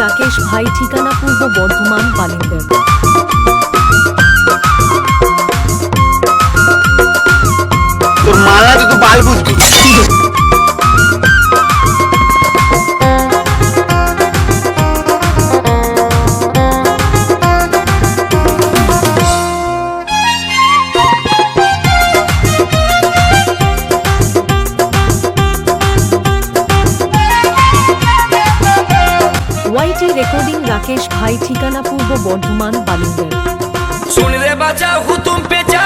রাকেশ ভাই ঠিকানা পূর্ব বর্ধমান বালিন্দার রাকেশ ভাই ঠিকানা পূর্ব বর্ধমান বালিন্দার। শুন রে বাঁচা হুতুম পেঁচা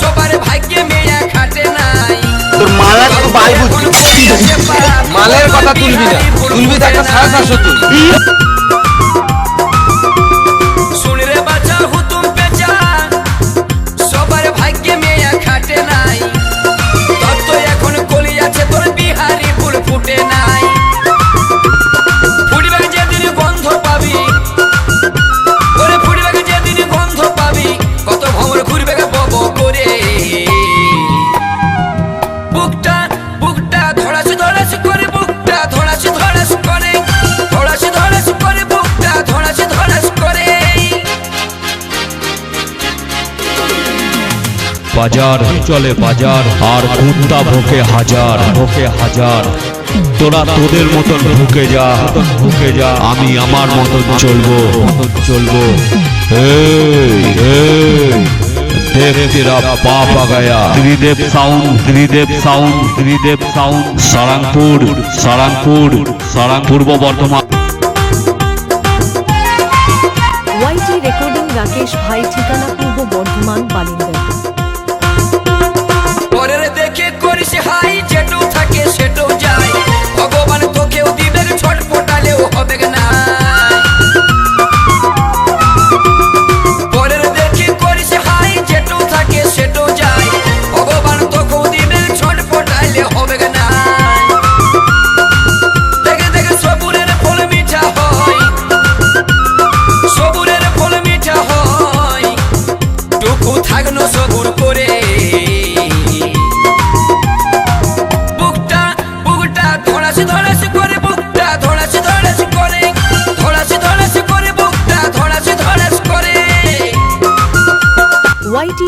সবার ভাগ্যে মেয়া খাটে নাই। তোর মালা তো বাল বুঝবি। মালের কথা তুলবি না। তুলবি তো একটা সাড়ে সাতশো তুল বাজার চলে বাজার আর কুত্তা ভোকে হাজার ভোকে হাজার। তোরা তোদের মতন ঢুকে যা ঢুকে যা আমি আমার মতন চলবো চলবো। Tridev sound Tridev sound Tridev sound. Sarangpur Sarangpur Sarang Purba Bardhaman. ওয়াইটি রেকর্ডিং রাকেশ ভাই ঠিকানা পূর্ব বর্ধমান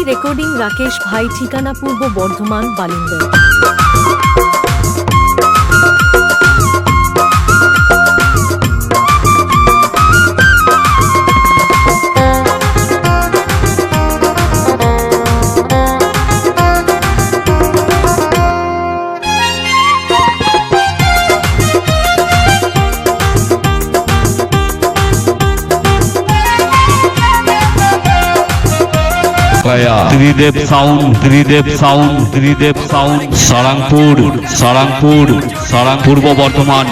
রেকর্ডিং রাকেশ ভাই ঠিকানা Purba Bardhaman বালিন্দার Tridev sound Tridev sound Tridev sound. Sarangpur Sarangpur Sarang Purba Bardhaman.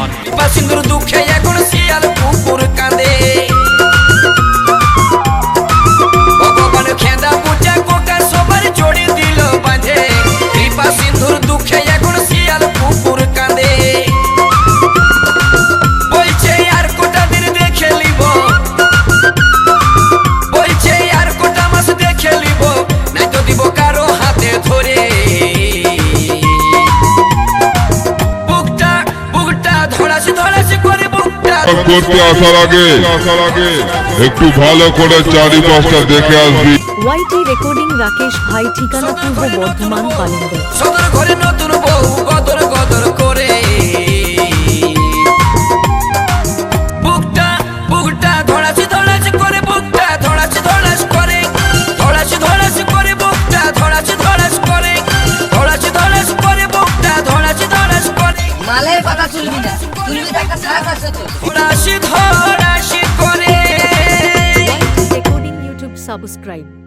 করতে আসার আগে একটু ভালো করে চারিপাশটা দেখে আসবি। ওয়াইটি রেকর্ডিং রাকেশ ভাই ঠিকানা পূর্ব বর্ধমান বালিন্দার সদর ঘরে নতুন বউ গদর গদর করে। বুকটা বুকটা করে বুকটা করে। করে বুকটা করে। ধড়াস মালের কথা তুলবি না। সাবস্ক্রাইব